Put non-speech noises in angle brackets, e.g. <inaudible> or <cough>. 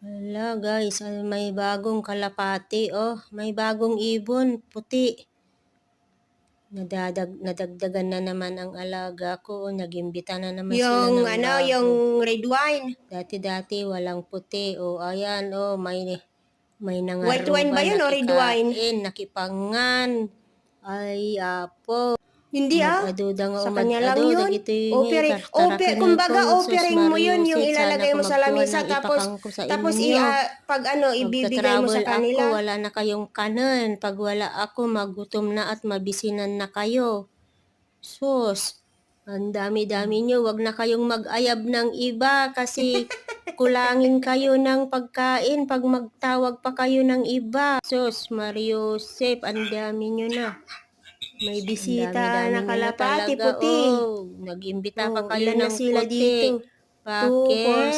Hala guys, ah, may bagong kalapati oh, may bagong ibon, puti. Nadadag nadagdagan na naman ang alaga ko, nagimbita na naman sila Yung ng ano, bago. yung red wine. Dati-dati walang puti, oh ayan oh, may may nangaruban, White wine ba yun o red wine? nakipangan. Ay, apo. Hindi ah. Nga Sa kanya lang yun. tartara oper, kumbaga offering mo yun, yung ilalagay mo sa ng tapos, tapos i, ah, pag ano, ibibigay mo sa Magtatravel kanila. ako, wala na kayong kanan. Pag wala ako, magutom na at mabisinan na kayo. Sus, ang dami-dami nyo. Wag na kayong mag-ayab ng iba kasi <laughs> kulangin kayo ng pagkain pag magtawag pa kayo ng iba. Sus, Mario Sep, ang dami nyo na. May bisita dami-dami na kalapati, talaga. puti. Oh, nag-imbita pa Oh, kayo ilan na ng sila puti. dito? Bakit?